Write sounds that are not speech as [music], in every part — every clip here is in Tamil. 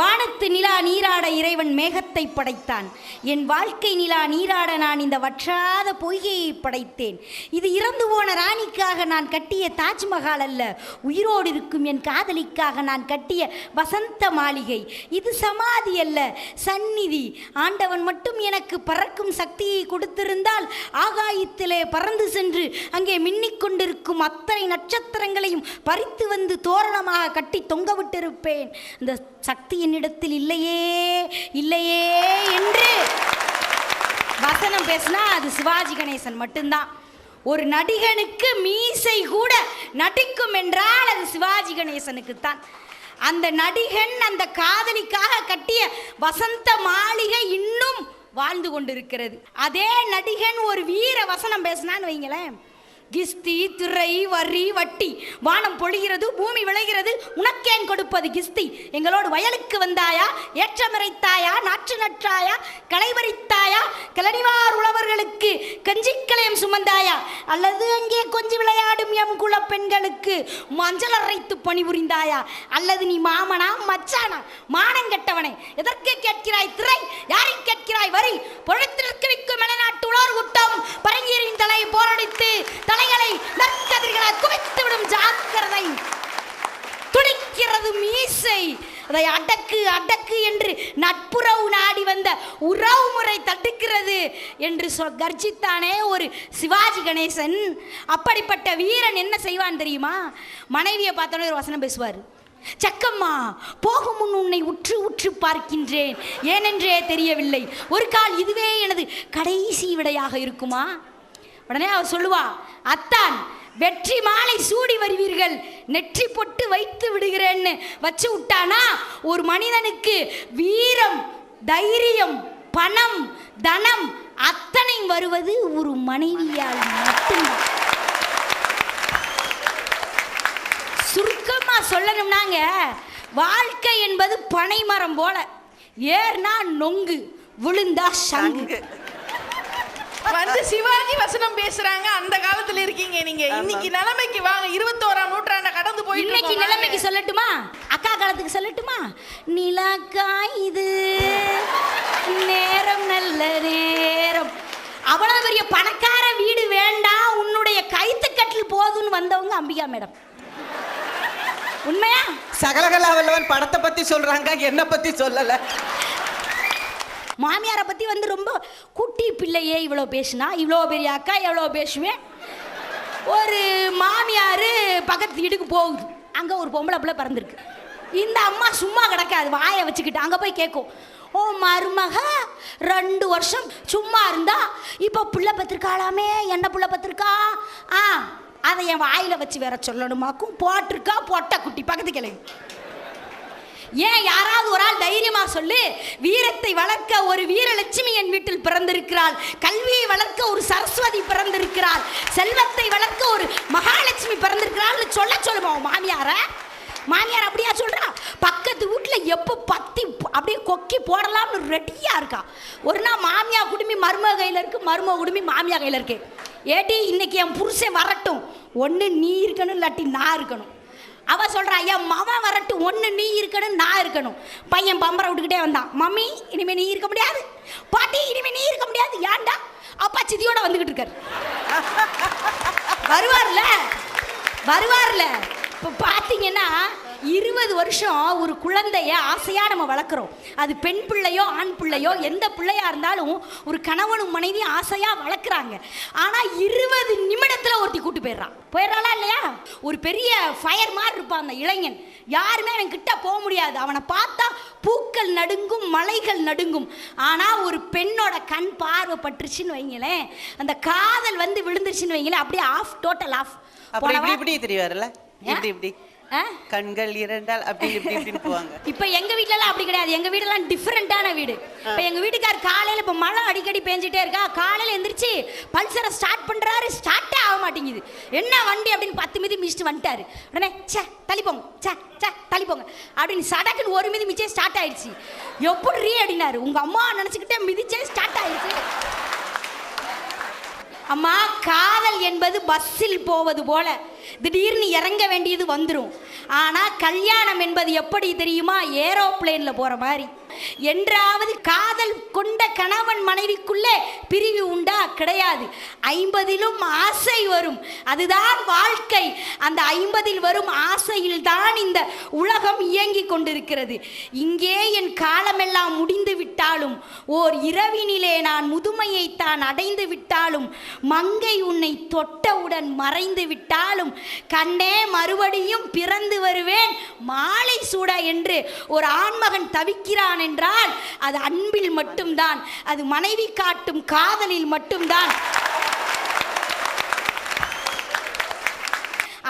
வானத்து நிலா நீராட இறைவன் மேகத்தை படைத்தான். என் வாழ்க்கை நிலா நீராட நான் இந்த வற்றாத பொய்கையை படைத்தேன். இது இறந்து போன ராணிக்காக நான் கட்டிய தாஜ்மஹால் அல்ல உயிரோடு இருக்கும் என் காதலிக்காக நான் கட்டிய வசந்த மாளிகை. இது சமாதி அல்ல சந்நிதி. ஆண்டவன் மட்டும் எனக்கு பறக்கும் சக்தியை கொடுத்திருந்தால் ஆகாயத்திலே பறந்து சென்று அங்கே மின்னிக் கொண்டிருக்கும் அத்தனை நட்சத்திரங்களையும் பறித்து வந்து தோரணமாக கட்டி தொங்க விட்டிருப்பேன் இந்த சக்தி என்னிடத்தில் இல்லையே இல்லையே என்று. வசனம் பேசினா அது சிவாஜி கணேசன் மட்டும்தான். ஒரு நடிகனுக்கு மீசை கூட நடிக்கும் என்றால் அது சிவாஜி கணேசனுக்கு தான் அந்த நடிகன் அந்த காதலிக்காக கட்டிய வசந்த மாளிகை இன்னும் வாழ்ந்து கொண்டிருக்கிறது. அதே நடிகன் ஒரு வீர வசனம் பேசினான்னு வைங்களேன். கிஸ்தி திரை வரி வட்டி. வானம் பொழிகிறது பூமி விளைகிறது உனக்கேன் கொடுப்பது கிஸ்தி. எங்களோடு வயலுக்கு வந்தாயா? ஏற்றமறைத்தாயா நாற்று நற்றாயா களைவரித்தாயா? கிளனிவார் உழவர்களுக்கு கஞ்சிக்கலையும் சுமந்தாயா? அல்லது அங்கே கொஞ்சி விளையாடும் எம் குல பெண்களுக்கு மஞ்சள் அரைத்து பணிபுரிந்தாயா? அல்லது நீ மாமனா மச்சானா? மானம் கெட்டவனே எதற்கு கேட்கிறாய்? திரை யாரை கேட்கிறாய்? வரி. பொழுத்திற்கு விற்கும் மலைநாட்டு உலர் கூட்டம் பரங்கீரின் தலை போரடித்து தலை நற்கதிர்களை குவித்து விடும் ஜாக்கிரதை. துடிக்கிறது மீசை. அதை அடக்கு அடக்கு என்று நட்புறவு நாடி வந்த உறவு முறை தட்டுக்கிறது என்று சொ கர்ஜித்தானே ஒரு சிவாஜி கணேசன். அப்படிப்பட்ட வீரன் என்ன செய்வான் தெரியுமா? மனைவியை பார்த்தோன்னே ஒரு வசனம் பேசுவார். சக்கம்மா போகும் முன் உன்னை உற்று உற்று பார்க்கின்றேன். ஏனென்றே தெரியவில்லை. ஒரு கால் இதுவே எனது கடைசி விடையாக இருக்குமா? உடனே அவர் சொல்லுவா அத்தான் வெற்றி மாலை சூடி வருவீர்கள் நெற்றி பொட்டு வைத்து விடுகிறேன்னு வச்சு விட்டானா ஒரு மனிதனுக்கு வீரம் தைரியம் பணம் தனம் அத்தனை வருவது ஒரு மனைவியால் மட்டும்தான். சுருக்கமாக சொல்லணும்னாங்க வாழ்க்கை என்பது பனைமரம் போல ஏர்னா நொங்கு விழுந்தா சங்கு. வந்து சிவாஜி வசனம் பேசுறாங்க. அந்த காலத்துல இருக்கீங்க நீங்க. இன்னைக்கு நிலைமைக்கு வாங்க. இருபத்தோராம் நூற்றாண்ட கடந்து போயிட்டு இன்னைக்கு நிலைமைக்கு. சொல்லட்டுமா? அக்கா காலத்துக்கு சொல்லட்டுமா? நிலாக்கா இது நேரம் நல்ல நேரம். அவ்வளவு பெரிய பணக்கார வீடு வேண்டாம் உன்னுடைய கைத்துக்கட்டில் போதும்னு வந்தவங்க அம்பிகா மேடம். உண்மையா? சகலகலா வல்லவன் படத்தை பத்தி சொல்றாங்க. என்ன பத்தி சொல்லல. மாமியாரை பற்றி வந்து ரொம்ப குட்டி பிள்ளையே இவ்வளோ பேசினா இவ்வளோ பெரிய அக்கா எவ்வளோ பேசுவேன்? ஒரு மாமியார் பக்கத்து வீட்டுக்கு போகுது. அங்கே ஒரு பொம்பளை பிள்ளை பிறந்திருக்கு. இந்த அம்மா சும்மா கிடக்காது வாயை வச்சுக்கிட்டு அங்கே போய் கேட்கும் ஓ மருமக ரெண்டு வருஷம் சும்மா இருந்தா இப்போ புள்ள பத்திருக்காளாமே? என்ன புள்ள பத்திருக்கா? ஆ அதை என் வாயில் வச்சு வேற சொல்லணுமாக்கும். போட்டிருக்கா பொட்டை குட்டி. பக்கத்து கிளம்பி ஏன் யாராவது ஒரு ஆள் தைரியமா சொல்லு? வீரத்தை வளர்க்க ஒரு வீரலட்சுமி என் வீட்டில் பிறந்திருக்கிறாள். கல்வியை வளர்க்க ஒரு சரஸ்வதி பிறந்திருக்கிறாள். செல்வத்தை வளர்க்க ஒரு மகாலட்சுமி பிறந்திருக்கிறாள் சொல்ல சொல்லுமா மாமியார? மாமியார் அப்படியா சொல்றா? பக்கத்து வீட்டில் எப்போ பத்தி அப்படியே கொக்கி போடலாம்னு ரெடியாக இருக்கா. ஒரு நாள் மாமியா குடுமி மருமக கையில் இருக்கு மருமக குடுமி மாமியா கையில் இருக்கு. ஏடி இன்னைக்கு என் புருஷன் வரட்டும். ஒன்று நீ இருக்கணும் இல்லாட்டி நான் இருக்கணும். அவ சொல்றா என் மவன் வரட்டு ஒன்று நீ இருக்கணும் நான் இருக்கணும். பையன் பம்பரை விட்டுக்கிட்டே வந்தான். மம்மி இனிமே நீ இருக்க முடியாது. பாட்டி இனிமே நீ இருக்க முடியாது. ஏன்டா? அப்பா சிதியோட வந்துகிட்டு இருக்காரு. வருவார்ல? வருவார்ல? இப்போ பார்த்தீங்கன்னா இருபது வருஷம் ஒரு குழந்தைய ஆசையா நம்ம வளர்க்குறோம். அது பெண் பிள்ளையோ ஆண் பிள்ளையோ எந்த பிள்ளையா இருந்தாலும் ஒரு கணவனும் மனைவியும் ஆசையா வளர்க்குறாங்க. ஆனா இருபது நிமிடத்துல ஒருத்தி கூட்டு போயிடுறான் போயிடுறாளா இல்லையா? ஒரு பெரிய ஃபயர் மாதிரி இருப்பான் அந்த இளைஞன். யாருமே அவன் கிட்ட போக முடியாது. அவனை பார்த்தா பூக்கள் நடுங்கும் மலைகள் நடுங்கும். ஆனா ஒரு பெண்ணோட கண் பார்வை பட்டுருச்சுன்னு வைங்களேன். அந்த காதல் வந்து விழுந்துருச்சுன்னு வைங்களேன். அப்படியே ஆஃப் டோட்டல் ஆஃப் இப்படி இப்படி தெரியாதுல்ல இப்படி இப்படி. கண்கள் இரண்டால் அப்படி இப்படி இப்படின்னு போவாங்க. [laughs] இப்போ எங்க வீட்லலாம் அப்படி கிடையாது. எங்க வீடெல்லாம் டிஃப்ரெண்டான வீடு. இப்போ எங்க வீட்டுக்கார் காலையில இப்போ மழை அடிக்கடி பேஞ்சிட்டே இருக்கா காலையில எந்திரிச்சு பல்சரை ஸ்டார்ட் பண்றாரு ஸ்டார்ட்டே ஆக மாட்டேங்குது. என்ன வண்டி அப்படின்னு பத்து மிதி மிதிச்சுட்டு வந்துட்டாரு. உடனே சே தள்ளிப்போங்க. சே சே தள்ளிப்போங்க. அப்படின்னு சடக்குன்னு ஒரு மிதி மிச்சே ஸ்டார்ட் ஆயிடுச்சு. எப்படி அப்படின்னாரு உங்க அம்மா நினைச்சுக்கிட்டே மிதிச்சே ஸ்டார்ட் ஆயிடுச்சு. அம்மா காதல் என்பது பஸ்ஸில் போவது போல திடீர்னு இறங்க வேண்டியது வந்துடும் ஆனால் கல்யாணம் என்பது எப்படி தெரியுமா? ஏரோப்ளேனில் போகிற மாதிரி. என்றாவது காதல் கொண்ட கணவன் மனைவிக்குள்ளே பிரிவு உண்டா? கிடையாது. ஐம்பதிலும் ஆசை வரும். அதுதான் வாழ்க்கை. அந்த ஐம்பதில் வரும் ஆசையில் தான் இந்த உலகம் இயங்கிக் கொண்டிருக்கிறது. இங்கே என் காலமெல்லாம் முடிந்து விட்டாலும் ஓர் இரவினிலே நான் முதுமையை தான் அடைந்து விட்டாலும் மங்கை உன்னை தொட்டவுடன் மறைந்து விட்டாலும் கண்ணே மறுபடியும் பிறந்து வருவேன். மாலை சூட என்று ஒரு ஆண்மகன் தவிக்கிறான் என்றால் அது அன்பில் மட்டும்தான் அது மனைவி காட்டும் காதலில் மட்டும்தான்.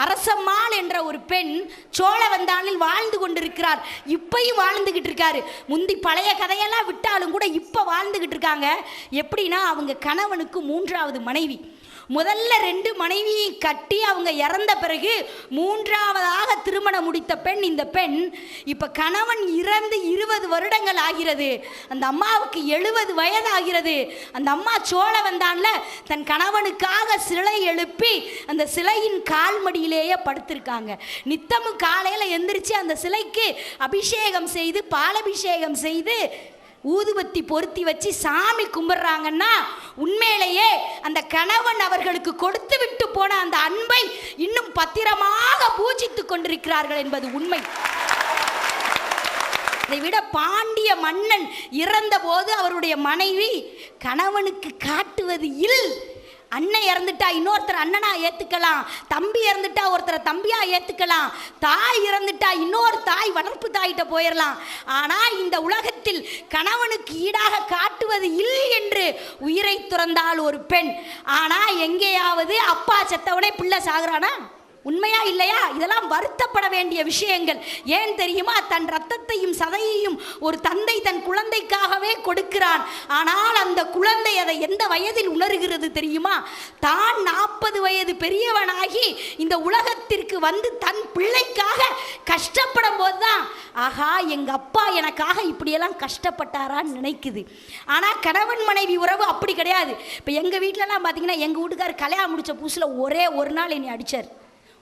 அரசம்மாள் என்ற ஒரு பெண் சோழவந்தானில் வாழ்ந்து கொண்டிருக்கிறார். இப்பையும் வாழ்ந்துகிட்டு இருக்காரு. முந்தி பழைய கதையெல்லாம் விட்டாலும் கூட இப்போ வாழ்ந்துகிட்டு இருக்காங்க. எப்படின்னா அவங்க கணவனுக்கு மூன்றாவது மனைவி. முதல்ல ரெண்டு மனைவியை கட்டி அவங்க இறந்த பிறகு மூன்றாவதாக திருமணம் முடித்த பெண் இந்த பெண். இப்போ கணவன் இறந்து இருபது வருடங்கள் ஆகிறது. அந்த அம்மாவுக்கு எழுபது வயது ஆகிறது அந்த அம்மா சோழ வந்தான்ல தன் கணவனுக்காக சிலை எழுப்பி அந்த சிலையின் கால்மடியிலேயே படுத்திருக்காங்க. நித்தமும் காலையில் எந்திரிச்சு அந்த சிலைக்கு அபிஷேகம் செய்து பாலபிஷேகம் செய்து ஊதுபத்தி பொருத்தி வச்சு சாமி கும்பிட்றாங்கன்னா உண்மையிலேயே அந்த கணவன் அவர்களுக்கு கொடுத்து விட்டு போன அந்த அன்பை இன்னும் பத்திரமாக பூஜித்து கொண்டிருக்கிறார்கள் என்பது உண்மை. அதை விட பாண்டிய மன்னன் இறந்தபோது அவருடைய மனைவி கணவனுக்கு காட்டுவது இல் அண்ணன் இறந்துட்டா இன்னொருத்தர் அண்ணனா ஏத்துக்கலாம். தம்பி இறந்துட்டா ஒருத்தரை தம்பியா ஏத்துக்கலாம். தாய் இறந்துட்டா இன்னொரு தாய் வளர்ப்பு தாயிட்ட போயிடலாம் ஆனா இந்த உலகத்தில் கணவனுக்கு ஈடாக காட்டுவது இல்லை என்று உயிரை துறந்தால் ஒரு பெண். ஆனா எங்கேயாவது அப்பா செத்தவனே பிள்ளை சாகுறானா? உண்மையா இல்லையா? இதெல்லாம் வருத்தப்பட வேண்டிய விஷயங்கள். ஏன் தெரியுமா? தன் ரத்தத்தையும் சதையையும் ஒரு தந்தை தன் குழந்தைக்காகவே கொடுக்கிறான். ஆனால் அந்த குழந்தை அதை எந்த வயதில் உணர்கிறது தெரியுமா? தான் நாற்பது வயது பெரியவனாகி இந்த உலகத்திற்கு வந்து தன் பிள்ளைக்காக கஷ்டப்படும் போதுதான் ஆஹா எங்க அப்பா எனக்காக இப்படியெல்லாம் கஷ்டப்பட்டாரான்னு நினைக்குது. ஆனால் கணவன் மனைவி உறவு அப்படி கிடையாது. இப்போ எங்கள் வீட்டிலலாம் பார்த்தீங்கன்னா எங்கள் வீட்டுக்காரர் கல்யாணம் முடிச்ச புதுசில் ஒரே ஒரு நாள் என்னை அடிச்சார்.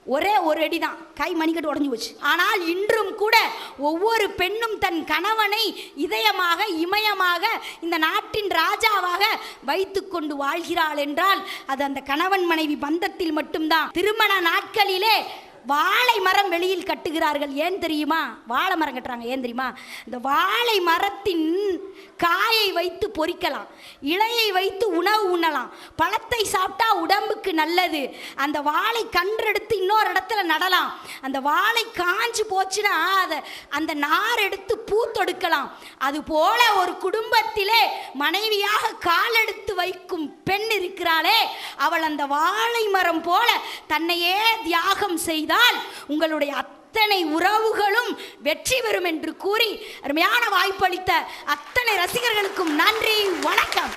ஒரே ஒரு அடி தான் கை மணிக்கட்டு உடஞ்சி போச்சு. ஆனால் இன்றும் கூட ஒவ்வொரு பெண்ணும் தன் கணவனை இதயமாக இமயமாக இந்த நாட்டின் ராஜாவாக வைத்துக்கொண்டு வாழ்கிறாள் என்றால் அது அந்த கணவன் மனைவி பந்தத்தில் மட்டும்தான். திருமண நாட்களிலே வாழை மரம் வெளியில் கட்டுகிறார்கள். ஏன் தெரியுமா? வாழை மரம் கட்டுறாங்க. ஏன் தெரியுமா? இந்த வாழை மரத்தின் காயை வைத்து பொறிக்கலாம். இலையை வைத்து உணவு உண்ணலாம். பழத்தை சாப்பிட்டா உடம்புக்கு நல்லது. அந்த வாழை கன்றெடுத்து இன்னொரு இடத்துல நடலாம். அந்த வாழை காஞ்சு போச்சுன்னா அதை அந்த நார் எடுத்து பூ தொடுக்கலாம் அது போல ஒரு குடும்பத்திலே மனைவியாக கால் எடுத்து வைக்கும் பெண் இருக்கிறாளே. அவள் அந்த வாழை மரம் போல தன்னையே தியாகம் செய்தால் செய்தால் உங்களுடைய அத்தனை உறவுகளும் வெற்றி பெறும் என்று கூறி அருமையான வாய்ப்பளித்த அத்தனை ரசிகர்களுக்கும் நன்றி வணக்கம்.